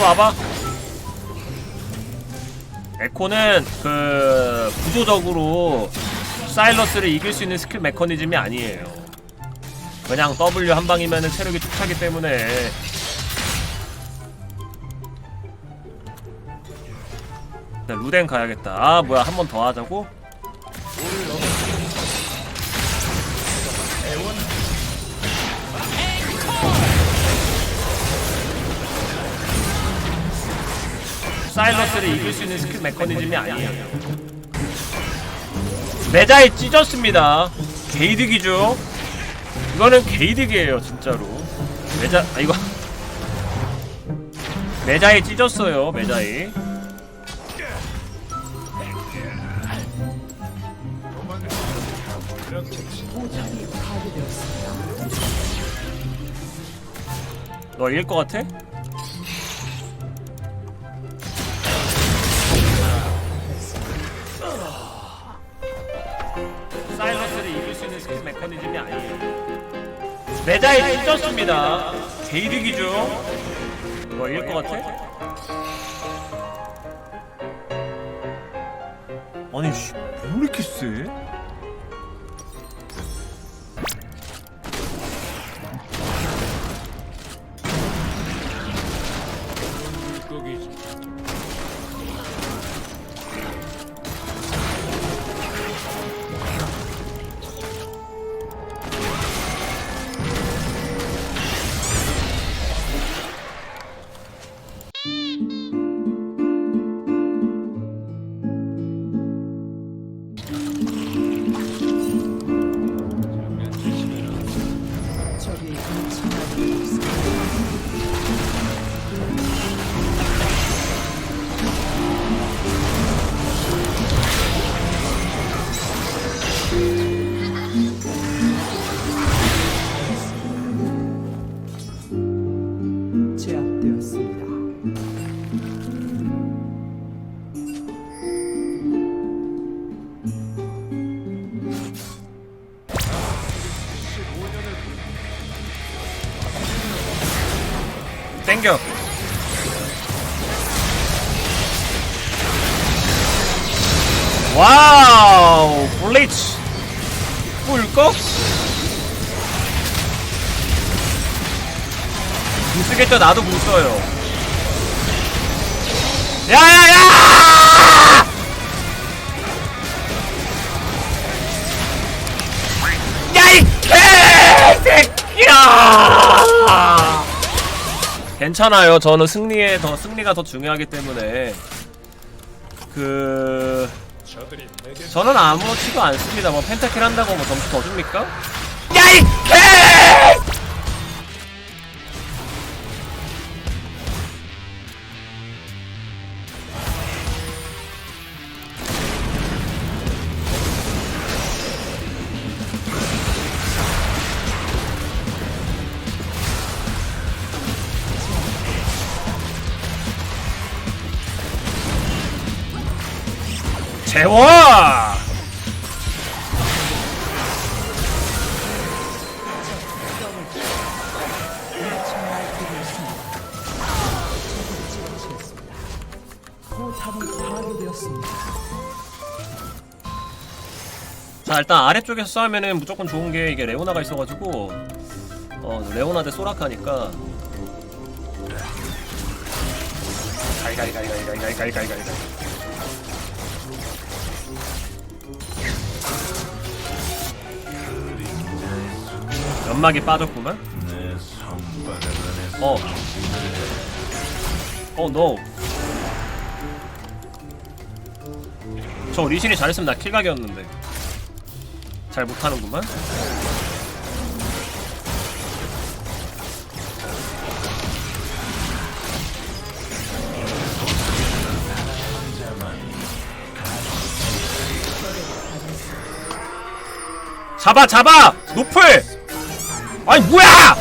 들어와봐. 에코는 그 구조적으로 사일러스를 이길 수 있는 스킬 메커니즘이 아니에요. 그냥 W 한 방이면 체력이 쭉 차기 때문에 루덴 가야겠다. 아 뭐야 한 번 더 하자고? 사일러스를 이길 수 있는 스킬 메커니즘이 아니에요. 메자에 찢었습니다. 게이득이죠. 이거는 게이득이에요, 진짜로. 메자, 아 이거 메자에 찢었어요, 메자에. 너 이길 것 같아? 사일러스를 이길 수 있는 스킬 메커니즘이 아니에요. 메자에 찢었습니다. 게이득이죠. 너 이길 것 같아? 아니 씨, 왜 이렇게 세? 땡겨. 와우, 블리츠. 꿀꺽? 못 쓰겠죠? 나도 못 써요. 야야야! 괜찮아요. 저는 승리에 더 승리가 더 중요하기 때문에 그 저는 아무렇지도 않습니다. 뭐 펜타킬 한다고 뭐 점수 더 줍니까? 야이 개! 니다. 자 일단 아래쪽에서 싸우면은 무조건 좋은 게 이게 레오나가 있어가지고 어 레오나 대 소라카니까 가이가이가이가이가 연막이 빠졌구만 어. 어, 노. 저 리신이 잘했으면 나 킬각이었는데. 잘 못하는구만. 잡아 잡아 노플 아니 뭐야!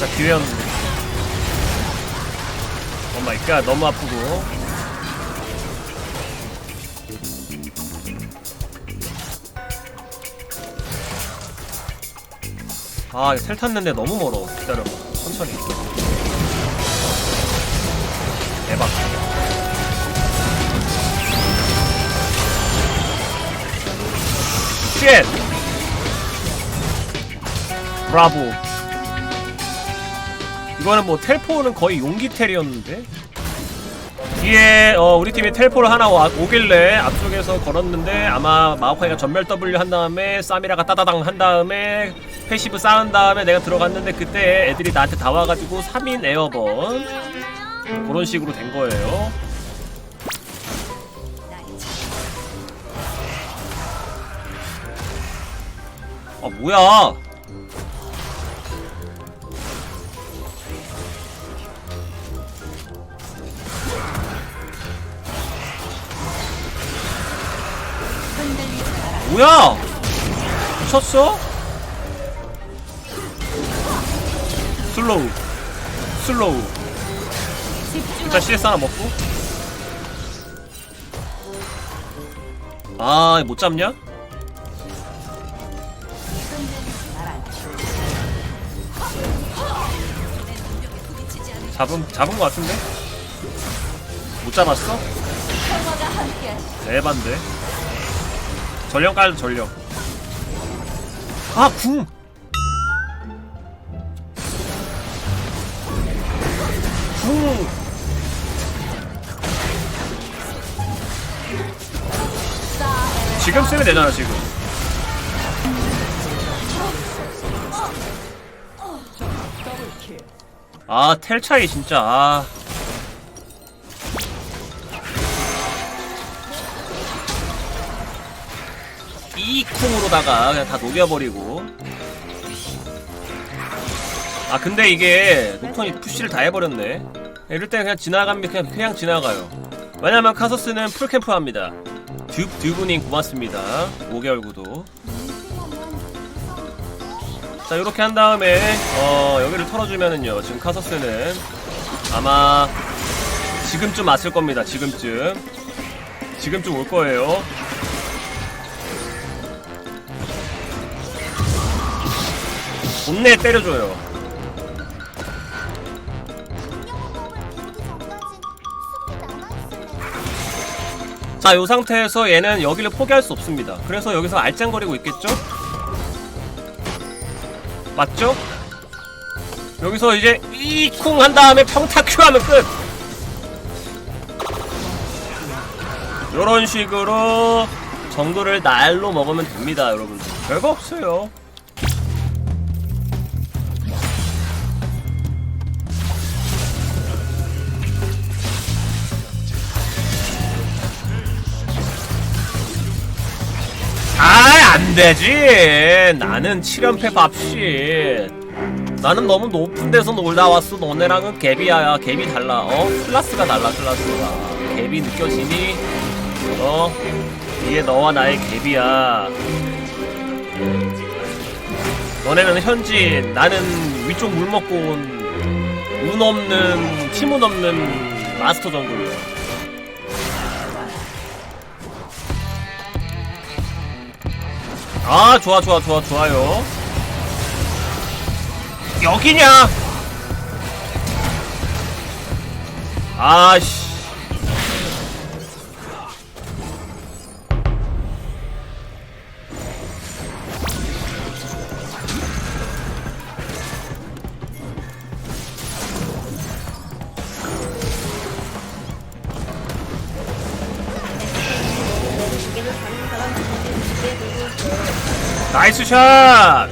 자 기회였는데 오마이갓 너무 아프고 아, 텔 탔는데 너무 멀어. 기다려봐. 천천히. 대박. 쉣! 브라보. 이거는 뭐 텔포는 거의 용기 텔이었는데? 뒤에 어, 우리 팀이 텔포를 하나 와, 오길래 앞쪽에서 걸었는데 아마 마오카이가 전멸 W 한 다음에 사미라가 따다당 한 다음에 패시브 쌓은 다음에 내가 들어갔는데 그때 애들이 나한테 다 와가지고 3인 에어번 그런 식으로 된 거예요. 아 뭐야? 뭐야? 미쳤어? 슬로우 슬로우 일단 CS 하나 먹고 아, 못 잡냐? 잡은 잡은 거 같은데? 못 잡았어? 대반데. 전령 깔 전령. 아 궁. 지금 쓰면 되잖아 지금. 아 텔 차이 진짜. 아. 이 쿵으로다가 그냥 다 녹여버리고. 아 근데 이게 녹턴이 푸시를 다 해버렸네. 이럴 때 그냥 지나가면 그냥 그냥 지나가요. 왜냐면 카서스는 풀캠프 합니다. 듀 듀브님 고맙습니다. 5개월 구도. 자 이렇게 한 다음에 어 여기를 털어주면은요 지금 카서스는 아마 지금쯤 왔을 겁니다 지금쯤 지금쯤 올 거예요 본내 때려줘요 자 이 상태에서 얘는 여기를 포기할 수 없습니다 그래서 여기서 알짱거리고 있겠죠? 맞죠? 여기서 이제 이쿵 한 다음에 평타 큐 하면 끝! 요런 식으로 정글을 날로 먹으면 됩니다 여러분들 별거 없어요 안 되지. 나는 7연패 밥시. 나는 너무 높은 데서 놀다 왔어. 너네랑은 갭이야. 갭이 달라. 어? 클라스가 달라, 클라스가. 갭이 느껴지니? 어? 이게 너와 나의 갭이야. 너네는 현진, 나는 위쪽 물 먹고 온 운 없는, 팀운 없는 마스터 정글이야. 아 좋아 좋아 좋아 좋아요. 여기냐? 아씨 나이스 샷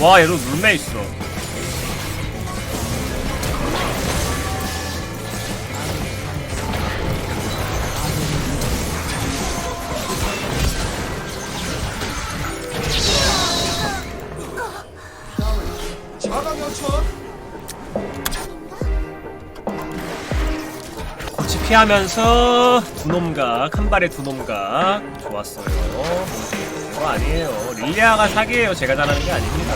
와, 얘도 룰메 있어. 피하면서 두 놈각 한 발에 두 놈각 좋았어요. 그거 아니에요. 릴리아가 사기예요. 제가 잘하는 게 아닙니다